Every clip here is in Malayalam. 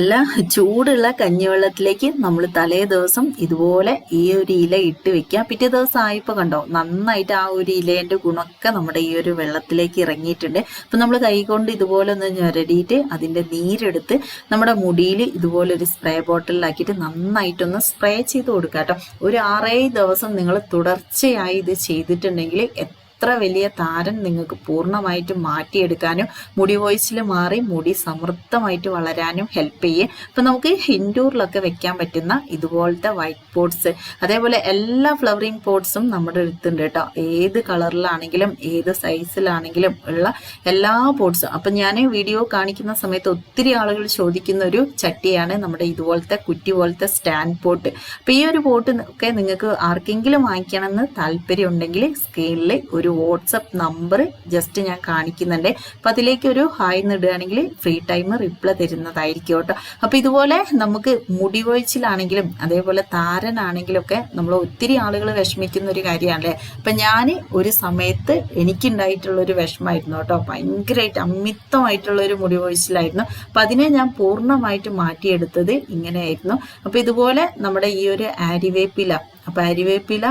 നല്ല ചൂടുള്ള കഞ്ഞിവെള്ളത്തിലേക്ക് നമ്മൾ തലേ ദിവസം ഇതുപോലെ ഈ ഒരു ഇല ഇട്ട് വെക്കുക. പിറ്റേ ദിവസം ആയപ്പോൾ കണ്ടോ നന്നായിട്ട് ആ ഒരു ഇലേന്റെ ഗുണമൊക്കെ നമ്മുടെ ഈ ഒരു വെള്ളത്തിലേക്ക് ഇറങ്ങിയിട്ടുണ്ട്. അപ്പം നമ്മൾ കൈകൊണ്ട് ഇതുപോലെ ഒന്ന് ഞൊരടിയിട്ട് അതിന്റെ നീരെടുത്ത് നമ്മുടെ മുടിയിൽ ഇതുപോലെ ഒരു സ്പ്രേ ബോട്ടിലാക്കിയിട്ട് നന്നായിട്ടൊന്ന് സ്പ്രേ ചെയ്ത് കൊടുക്കുക കേട്ടോ ഒരു ആറേഴ് ദിവസം നിങ്ങൾ തുടർച്ചയായി ഇത് ചെയ്തിട്ടുണ്ടെങ്കിൽ എത്ര വലിയ താരം നിങ്ങൾക്ക് പൂർണമായിട്ട് മാറ്റിയെടുക്കാനും മുടി വോയിസിൽ മാറി മുടി സമൃദ്ധമായിട്ട് വളരാനും ഹെൽപ്പ് ചെയ്യും. അപ്പം നമുക്ക് ഇൻഡോറിലൊക്കെ വെക്കാൻ പറ്റുന്ന ഇതുപോലത്തെ വൈറ്റ് പോട്ട്സ് അതേപോലെ എല്ലാ ഫ്ലവറിങ് പോട്ട്സും നമ്മുടെ അടുത്തുണ്ട് കേട്ടോ. ഏത് കളറിലാണെങ്കിലും ഏത് സൈസിലാണെങ്കിലും ഉള്ള എല്ലാ പോട്ട്സും അപ്പം ഞാൻ വീഡിയോ കാണിക്കുന്ന സമയത്ത് ഒത്തിരി ആളുകൾ ചോദിക്കുന്ന ഒരു ചട്ടിയാണ് നമ്മുടെ ഇതുപോലത്തെ കുറ്റി പോലത്തെ സ്റ്റാൻഡ് പോട്ട് അപ്പം ഈ ഒരു പോട്ട് ഒക്കെ നിങ്ങൾക്ക് ആർക്കെങ്കിലും വാങ്ങിക്കണമെന്ന് താല്പര്യം ഉണ്ടെങ്കിൽ സ്ക്രീനിൽ ഒരു വാട്സപ്പ് നമ്പർ ജസ്റ്റ് ഞാൻ കാണിക്കുന്നുണ്ട്. അപ്പം അതിലേക്ക് ഒരു ഹായ് നിടുകയാണെങ്കിൽ ഫ്രീ ടൈം റിപ്ലൈ തരുന്നതായിരിക്കും കേട്ടോ. അപ്പം ഇതുപോലെ നമുക്ക് മുടി കൊഴിച്ചിലാണെങ്കിലും അതേപോലെ താരനാണെങ്കിലും ഒക്കെ നമ്മൾ ഒത്തിരി ആളുകൾ വിഷമിക്കുന്ന ഒരു കാര്യമാണല്ലേ? അപ്പം ഞാൻ ഒരു സമയത്ത് എനിക്കുണ്ടായിട്ടുള്ള ഒരു വിഷമമായിരുന്നു കേട്ടോ. ഭയങ്കരമായിട്ട് അമിതമായിട്ടുള്ള ഒരു മുടി കൊഴിച്ചിലായിരുന്നു. അപ്പം അതിനെ ഞാൻ പൂർണമായിട്ട് മാറ്റിയെടുത്തത് ഇങ്ങനെയായിരുന്നു. അപ്പം ഇതുപോലെ നമ്മുടെ ഈ ഒരു ആരിവേപ്പില അപ്പം അരിവേപ്പില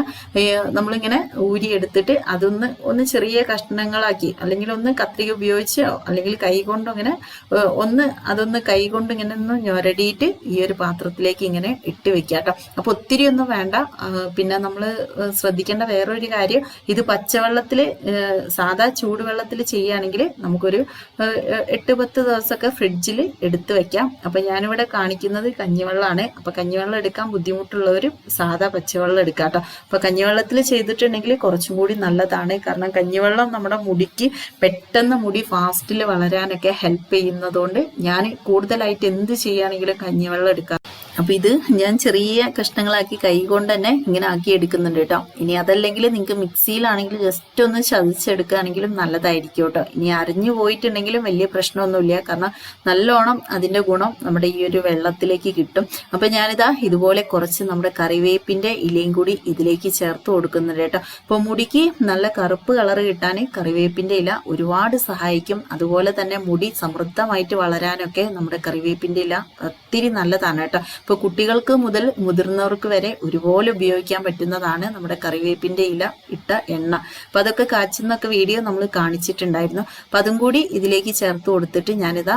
നമ്മളിങ്ങനെ ഊരി എടുത്തിട്ട് അതൊന്ന് ഒന്ന് ചെറിയ കഷ്ണങ്ങളാക്കി അല്ലെങ്കിൽ ഒന്ന് കത്രിക ഉപയോഗിച്ചോ അല്ലെങ്കിൽ കൈ കൊണ്ടോ ഇങ്ങനെ ഒന്ന് അതൊന്ന് കൈ കൊണ്ട് ഇങ്ങനെ ഒന്ന് ഞൊരടിയിട്ട് ഈ ഒരു പാത്രത്തിലേക്ക് ഇങ്ങനെ ഇട്ട് വെക്കുക കേട്ടോ. അപ്പോൾ ഒത്തിരി ഒന്നും വേണ്ട. പിന്നെ നമ്മൾ ശ്രദ്ധിക്കേണ്ട വേറൊരു കാര്യം ഇത് പച്ചവെള്ളത്തിൽ സാധാ ചൂടുവെള്ളത്തിൽ ചെയ്യുകയാണെങ്കിൽ നമുക്കൊരു എട്ട് പത്ത് ദിവസമൊക്കെ ഫ്രിഡ്ജിൽ എടുത്ത് വെക്കാം. അപ്പം ഞാനിവിടെ കാണിക്കുന്നത് കഞ്ഞിവെള്ളമാണ്. അപ്പം കഞ്ഞിവെള്ളം എടുക്കാൻ ബുദ്ധിമുട്ടുള്ളവർ സാധാ പച്ചവെള്ളം എടുക്കാം കേട്ടോ അപ്പൊ കഞ്ഞിവെള്ളത്തിൽ ചെയ്തിട്ടുണ്ടെങ്കിൽ കുറച്ചും കൂടി നല്ലതാണ്. കാരണം കഞ്ഞിവെള്ളം നമ്മുടെ മുടിക്ക് പെട്ടെന്ന് മുടി ഫാസ്റ്റിൽ വളരാനൊക്കെ ഹെൽപ്പ് ചെയ്യുന്നതുകൊണ്ട് ഞാൻ കൂടുതലായിട്ട് എന്ത് ചെയ്യുകയാണെങ്കിലും കഞ്ഞിവെള്ളം എടുക്കാം അപ്പൊ ഇത് ഞാൻ ചെറിയ കഷ്ണങ്ങളാക്കി കൈകൊണ്ട് തന്നെ ഇങ്ങനെ ആക്കി എടുക്കുന്നുണ്ട് കേട്ടോ. ഇനി അതല്ലെങ്കിൽ നിങ്ങൾക്ക് മിക്സിയിലാണെങ്കിൽ ജസ്റ്റ് ഒന്ന് ചതച്ചെടുക്കുകയാണെങ്കിലും നല്ലതായിരിക്കും കേട്ടോ. ഇനി അരിഞ്ഞു പോയിട്ടുണ്ടെങ്കിലും വലിയ പ്രശ്നമൊന്നുമില്ല. കാരണം നല്ലോണം അതിന്റെ ഗുണം നമ്മുടെ ഈ ഒരു വെള്ളത്തിലേക്ക് കിട്ടും. അപ്പൊ ഞാനിതാ ഇതുപോലെ കുറച്ച് നമ്മുടെ കറിവേപ്പിന്റെ ഇലയും കൂടി ഇതിലേക്ക് ചേർത്ത് കൊടുക്കുന്നുണ്ട് കേട്ടോ. അപ്പൊ മുടിക്ക് നല്ല കറുപ്പ് കളർ കിട്ടാൻ കറിവേപ്പിന്റെ ഇല ഒരുപാട് സഹായിക്കും. അതുപോലെ തന്നെ മുടി സമൃദ്ധമായിട്ട് വളരാനൊക്കെ നമ്മുടെ കറിവേപ്പിന്റെ ഇല ഒത്തിരി നല്ലതാണ് കേട്ടോ. ഇപ്പൊ കുട്ടികൾക്ക് മുതൽ മുതിർന്നവർക്ക് വരെ ഒരുപോലെ ഉപയോഗിക്കാൻ പറ്റുന്നതാണ് നമ്മുടെ കറിവേപ്പിന്റെ ഇല ഇട്ട എണ്ണ. അപ്പൊ അതൊക്കെ കാച്ചുന്നൊക്കെ വീഡിയോ നമ്മൾ കാണിച്ചിട്ടുണ്ടായിരുന്നു. അപ്പൊ അതും കൂടി ഇതിലേക്ക് ചേർത്ത് കൊടുത്തിട്ട് ഞാനിതാ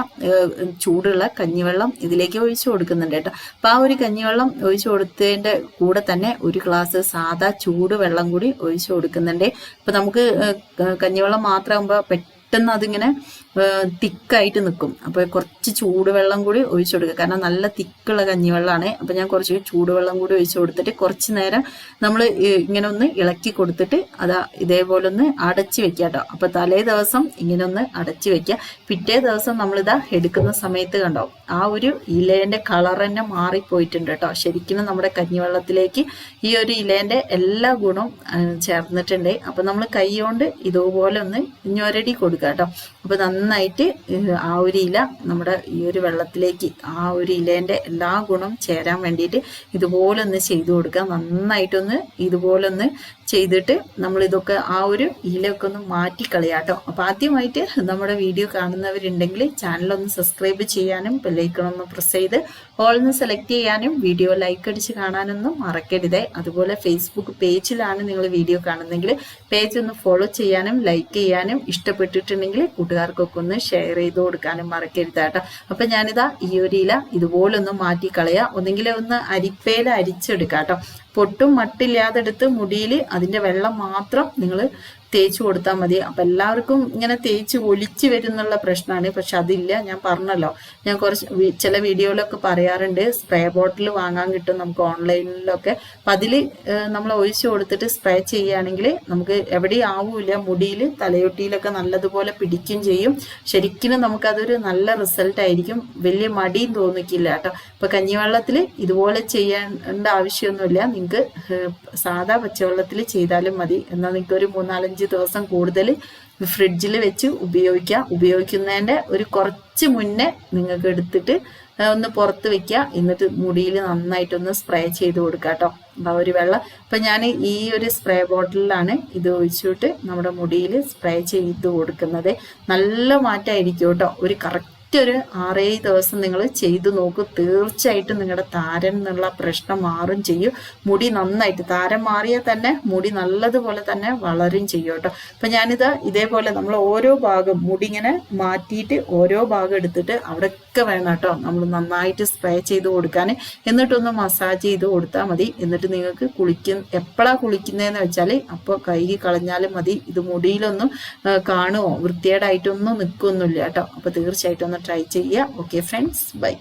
ചൂടുള്ള കഞ്ഞിവെള്ളം ഇതിലേക്ക് ഒഴിച്ചു കൊടുക്കുന്നുണ്ട് കേട്ടോ. അപ്പൊ ആ ഒരു കഞ്ഞിവെള്ളം ഒഴിച്ചു കൊടുത്തതിന്റെ കൂടെ തന്നെ ഒരു ഗ്ലാസ് സാധാ ചൂട് വെള്ളം കൂടി ഒഴിച്ചു കൊടുക്കുന്നുണ്ട്. അപ്പൊ നമുക്ക് കഞ്ഞിവെള്ളം മാത്രമാകുമ്പോൾ പെട്ടെന്ന് അതിങ്ങനെ തിക്കായിട്ട് നിൽക്കും അപ്പോൾ കുറച്ച് ചൂടുവെള്ളം കൂടി ഒഴിച്ചു കൊടുക്കുക. കാരണം നല്ല തിക്കുള്ള കഞ്ഞിവെള്ളമാണ് അപ്പോൾ ഞാൻ കുറച്ച് ചൂടുവെള്ളം കൂടി ഒഴിച്ചു കൊടുത്തിട്ട് കുറച്ച് നേരം നമ്മൾ ഇങ്ങനെ ഒന്ന് ഇളക്കി കൊടുത്തിട്ട് അത് ഇതേപോലെ ഒന്ന് അടച്ചു വെക്കുക കേട്ടോ. അപ്പോൾ തലേ ദിവസം ഇങ്ങനെ ഒന്ന് അടച്ചു വെക്കുക. പിറ്റേ ദിവസം നമ്മളിതാ എടുക്കുന്ന സമയത്ത് കണ്ടോ ആ ഒരു ഇലേന്റെ കളർ തന്നെ മാറിപ്പോയിട്ടുണ്ട് കേട്ടോ. ശരിക്കും നമ്മുടെ കഞ്ഞിവെള്ളത്തിലേക്ക് ഈ ഒരു ഇലേന്റെ എല്ലാ ഗുണവും ചേർന്നിട്ടുണ്ട്. അപ്പൊ നമ്മൾ കൈ കൊണ്ട് ഇതുപോലെ ഒന്ന് ഞൊരടി കൊടുക്കുക. കേട്ടോ. അപ്പൊ നന്നായിട്ട് ആ ഒരു ഇല നമ്മുടെ ഈ ഒരു വെള്ളത്തിലേക്ക് ആ ഒരു ഇലേന്റെ എല്ലാ ഗുണം ചേരാൻ വേണ്ടിയിട്ട് ഇതുപോലെ ഒന്ന് ചെയ്തു കൊടുക്കുക. നന്നായിട്ടൊന്ന് ഇതുപോലെ ഒന്ന് ചെയ്തിട്ട് നമ്മൾ ഇതൊക്കെ ആ ഒരു ഇലയൊക്കെ ഒന്ന് മാറ്റിക്കളയാം കേട്ടോ. അപ്പൊ ആദ്യമായിട്ട് നമ്മുടെ വീഡിയോ കാണുന്നവരുണ്ടെങ്കിൽ ചാനൽ ഒന്ന് സബ്സ്ക്രൈബ് ചെയ്യാനും ബെല്ലൈക്കൺ ഒന്ന് പ്രസ് ചെയ്ത് ഓൾ ഒന്ന് സെലക്ട് ചെയ്യാനും വീഡിയോ ലൈക്ക് അടിച്ച് കാണാനൊന്നും മറക്കരുതേ. അതുപോലെ ഫേസ്ബുക്ക് പേജിലാണ് നിങ്ങൾ വീഡിയോ കാണുന്നെങ്കിൽ പേജ് ഒന്ന് ഫോളോ ചെയ്യാനും ലൈക്ക് ചെയ്യാനും ഇഷ്ടപ്പെട്ടിട്ടുണ്ടെങ്കിൽ കൂട്ടുകാർക്കൊക്കെ ഒന്ന് ഷെയർ ചെയ്ത് കൊടുക്കാനും മറക്കരുത് കേട്ടോ അപ്പൊ ഞാനിതാ ഈ ഒരു ഇല ഇതുപോലെ ഒന്ന് മാറ്റിക്കളയാ. ഒന്നെങ്കിൽ ഒന്ന് അരിപ്പേല അരിച്ചെടുക്കാം കേട്ടോ പൊട്ടും മട്ടില്ലാതെ എടുത്ത് മുടിയിൽ അതിന്റെ വെള്ളം മാത്രം നിങ്ങൾ തേച്ച് കൊടുത്താൽ മതി. അപ്പൊ എല്ലാവർക്കും ഇങ്ങനെ തേച്ച് ഒലിച്ച് വരുന്നുള്ള പ്രശ്നമാണ് പക്ഷെ അതില്ല. ഞാൻ പറഞ്ഞല്ലോ. ഞാൻ കുറച്ച് ചില വീഡിയോയിലൊക്കെ പറയാറുണ്ട്. സ്പ്രേ ബോട്ടിൽ വാങ്ങാൻ കിട്ടും നമുക്ക് ഓൺലൈനിലൊക്കെ. അപ്പൊ അതിൽ നമ്മൾ ഒഴിച്ചു കൊടുത്തിട്ട് സ്പ്രേ ചെയ്യുകയാണെങ്കിൽ നമുക്ക് എവിടെയും ആവൂല മുടിയിൽ തലയൊട്ടിയിലൊക്കെ നല്ലതുപോലെ പിടിക്കും ചെയ്യും. ശരിക്കും നമുക്കതൊരു നല്ല റിസൾട്ട് ആയിരിക്കും. വലിയ മടിയും തോന്നിക്കില്ല കേട്ടോ. ഇപ്പൊ കഞ്ഞിവെള്ളത്തിൽ ഇതുപോലെ ചെയ്യേണ്ട ആവശ്യമൊന്നുമില്ല. നിങ്ങൾക്ക് സാധാ പച്ചവെള്ളത്തിൽ ചെയ്താലും മതി. എന്നാൽ നിങ്ങൾക്ക് ഒരു മൂന്നാലഞ്ച് ദിവസം കൂടുതൽ ഫ്രിഡ്ജിൽ വെച്ച് ഉപയോഗിക്കാം. ഉപയോഗിക്കുന്നതിന്റെ ഒരു കുറച്ച് മുന്നേ നിങ്ങൾക്ക് എടുത്തിട്ട് ഒന്ന് പുറത്ത് വെക്കുക. എന്നിട്ട് മുടിയിൽ നന്നായിട്ടൊന്ന് സ്പ്രേ ചെയ്ത് കൊടുക്കുക കേട്ടോ. ആ ഒരു വെള്ളം. ഇപ്പം ഞാൻ ഈ ഒരു സ്പ്രേ ബോട്ടിലാണ് ഇത് ഒഴിച്ചിട്ട് നമ്മുടെ മുടിയിൽ സ്പ്രേ ചെയ്ത് കൊടുക്കുന്നത്. നല്ല മാറ്റമായിരിക്കും കേട്ടോ. ഒരു കറക്റ്റ് ഒരു ആറേഴ് ദിവസം നിങ്ങൾ ചെയ്തു നോക്കൂ. തീർച്ചയായിട്ടും നിങ്ങളുടെ താരൻ എന്നുള്ള പ്രശ്നം മാറും ചെയ്യും. മുടി നന്നായിട്ട് താരം മാറിയാൽ തന്നെ മുടി നല്ലതുപോലെ തന്നെ വളരും ചെയ്യും കേട്ടോ. അപ്പൊ ഞാനിത് ഇതേപോലെ നമ്മൾ ഓരോ ഭാഗം മുടി ഇങ്ങനെ മാറ്റിയിട്ട് ഓരോ ഭാഗം എടുത്തിട്ട് അവിടെയൊക്കെ വേണം കേട്ടോ. നമ്മൾ നന്നായിട്ട് സ്പ്രേ ചെയ്ത് കൊടുക്കാൻ എന്നിട്ടൊന്ന് മസാജ് ചെയ്ത് കൊടുത്താൽ മതി. എന്നിട്ട് നിങ്ങൾക്ക് കുളിക്കുന്ന എപ്പോഴാണ് കുളിക്കുന്നതെന്ന് വെച്ചാൽ അപ്പോൾ കഴുകി കളഞ്ഞാലും മതി. ഇത് മുടിയിലൊന്നും കാണുമോ വൃത്തികേടായിട്ടൊന്നും നിൽക്കൊന്നുമില്ല കേട്ടോ. അപ്പോൾ തീർച്ചയായിട്ടും ഒന്ന് ട്രൈ ചെയ്യുക ഓക്കെ ഫ്രണ്ട്സ് ബൈ